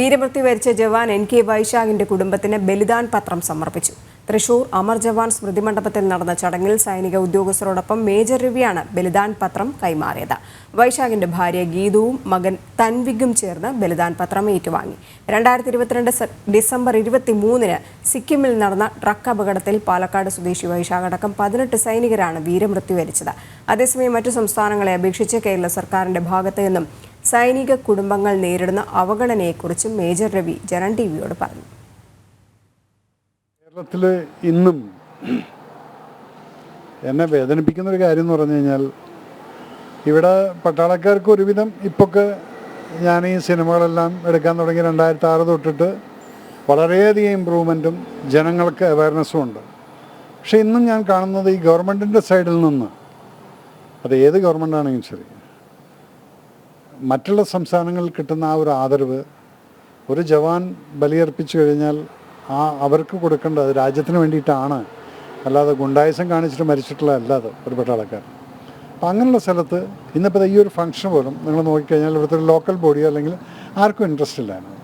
വീരമൃത്യു വരിച്ച ജവാൻ N K വൈശാഖിന്റെ കുടുംബത്തിന് ബലിദാൻ പത്രം സമർപ്പിച്ചു. തൃശൂർ അമർ ജവാൻ സ്മൃതി മണ്ഡപത്തിൽ നടന്ന ചടങ്ങിൽ സൈനിക ഉദ്യോഗസ്ഥരോടൊപ്പം മേജർ രവിയാണ് ബലിദാൻ പത്രം കൈമാറിയത്. വൈശാഖിന്റെ ഭാര്യ ഗീതുവും മകൻ തൻവിഗും ചേർന്ന് ബലിദാൻ പത്രം ഏറ്റുവാങ്ങി. രണ്ടായിരത്തി ഇരുപത്തിരണ്ട് ഡിസംബർ ഇരുപത്തി മൂന്നിന് സിക്കിമിൽ നടന്ന ട്രക്ക് അപകടത്തിൽ പാലക്കാട് സ്വദേശി വൈശാഖ് അടക്കം പതിനെട്ട് സൈനികരാണ് വീരമൃത്യു വരിച്ചത്. അതേസമയം മറ്റു സംസ്ഥാനങ്ങളെ അപേക്ഷിച്ച് കേരള സർക്കാരിന്റെ ഭാഗത്തു നിന്നും സൈനിക കുടുംബങ്ങൾ നേരിടുന്ന അവഗണനയെക്കുറിച്ചും മേജർ രവി ജനൻ ടി വിയോട് പറഞ്ഞു. കേരളത്തിൽ ഇന്നും എന്നെ വേദനിപ്പിക്കുന്ന ഒരു കാര്യം എന്ന് പറഞ്ഞു കഴിഞ്ഞാൽ ഇവിടെ പട്ടാളക്കാർക്ക് ഒരുവിധം ഇപ്പൊക്കെ ഞാൻ ഈ സിനിമകളെല്ലാം എടുക്കാൻ തുടങ്ങി രണ്ടായിരത്തി ആറ് തൊട്ടിട്ട് വളരെയധികം ഇമ്പ്രൂവ്മെന്റും ജനങ്ങൾക്ക് അവയർനെസ്സും ഉണ്ട്. പക്ഷേ ഇന്നും ഞാൻ കാണുന്നത് ഈ ഗവൺമെന്റിന്റെ സൈഡിൽ നിന്ന്. അത് ഏത് ഗവൺമെന്റ് ആണെങ്കിലും ശരി. മറ്റുള്ള സംസ്ഥാനങ്ങളിൽ കിട്ടുന്ന ആ ഒരു ആദരവ് ഒരു ജവാൻ ബലിയർപ്പിച്ചു കഴിഞ്ഞാൽ ആ അവർക്ക് കൊടുക്കേണ്ടത് രാജ്യത്തിന് വേണ്ടിയിട്ടാണ്. അല്ലാതെ ഗുണ്ടായുസം കാണിച്ചിട്ട് മരിച്ചിട്ടുള്ള അല്ലാതെ ഒരു പട്ടാളക്കാരൻ അപ്പം അങ്ങനെയുള്ള സ്ഥലത്ത് ഇന്നിപ്പോൾ ഈ ഒരു ഫംഗ്ഷൻ പോലും നിങ്ങൾ നോക്കിക്കഴിഞ്ഞാൽ ഇവിടുത്തെ ഒരു ലോക്കൽ ബോഡിയോ അല്ലെങ്കിൽ ആർക്കും ഇൻട്രസ്റ്റ് ഇല്ല അതിനകത്ത്.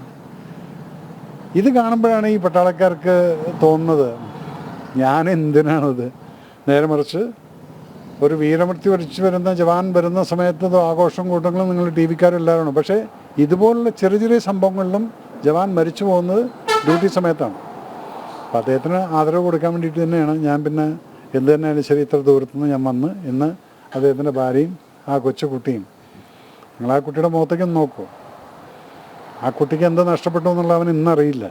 ഇത് കാണുമ്പോഴാണ് ഈ പട്ടാളക്കാർക്ക് തോന്നുന്നത് ഞാൻ എന്തിനാണത് നേരെ മറിച്ച് ഒരു വീരമൃത്യു വരിച്ചു വരുന്ന ജവാൻ വരുന്ന സമയത്ത് ആഘോഷം കൂട്ടങ്ങളും നിങ്ങൾ ടി വിക്കാരും എല്ലാവരും പക്ഷേ ഇതുപോലുള്ള ചെറിയ ചെറിയ സംഭവങ്ങളിലും ജവാൻ മരിച്ചു പോകുന്നത് ഡ്യൂട്ടി സമയത്താണ്. അപ്പോൾ അദ്ദേഹത്തിന് ആദരവ് കൊടുക്കാൻ വേണ്ടിയിട്ട് തന്നെയാണ് ഞാൻ പിന്നെ എന്ത് തന്നെയാലും ശരി ഇത്ര ദൂരത്തു നിന്ന് ഞാൻ വന്ന് ഇന്ന് അദ്ദേഹത്തിന്റെ ഭാര്യയും ആ കൊച്ചു കുട്ടിയും. നിങ്ങൾ ആ കുട്ടിയുടെ മുഖത്തേക്കൊന്ന് നോക്കൂ. ആ കുട്ടിക്ക് എന്താ നഷ്ടപ്പെട്ടു എന്നുള്ള അവൻ ഇന്നറിയില്ല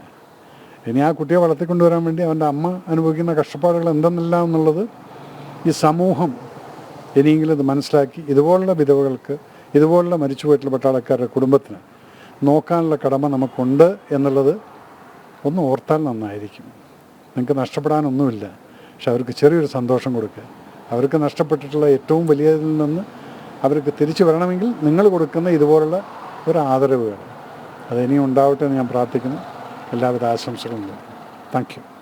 ഇനി ആ കുട്ടിയെ വളർത്തിക്കൊണ്ടുവരാൻ വേണ്ടി അവന്റെ അമ്മ അനുഭവിക്കുന്ന കഷ്ടപ്പാടുകൾ എന്തെന്നില്ല എന്നുള്ളത് ഈ സമൂഹം ഇനിയെങ്കിലും ഇത് മനസ്സിലാക്കി ഇതുപോലുള്ള വിധവകൾക്ക് ഇതുപോലുള്ള മരിച്ചുപോയിട്ടുള്ള പട്ടാളക്കാരുടെ കുടുംബത്തിന് നോക്കാനുള്ള കടമ നമുക്കുണ്ട് എന്നുള്ളത് ഒന്ന് ഓർത്താൽ നന്നായിരിക്കും. നിങ്ങൾക്ക് നഷ്ടപ്പെടാനൊന്നുമില്ല. പക്ഷെ അവർക്ക് ചെറിയൊരു സന്തോഷം കൊടുക്കുക. അവർക്ക് നഷ്ടപ്പെട്ടിട്ടുള്ള ഏറ്റവും വലിയതിൽ നിന്ന് അവർക്ക് തിരിച്ചു വരണമെങ്കിൽ നിങ്ങൾ കൊടുക്കുന്ന ഇതുപോലുള്ള ഒരു ആദരവുകൾ. അത് ഇനിയും ഉണ്ടാവട്ടെ എന്ന് ഞാൻ പ്രാർത്ഥിക്കുന്നു. എല്ലാവിധ ആശംസകളും താങ്ക് യു.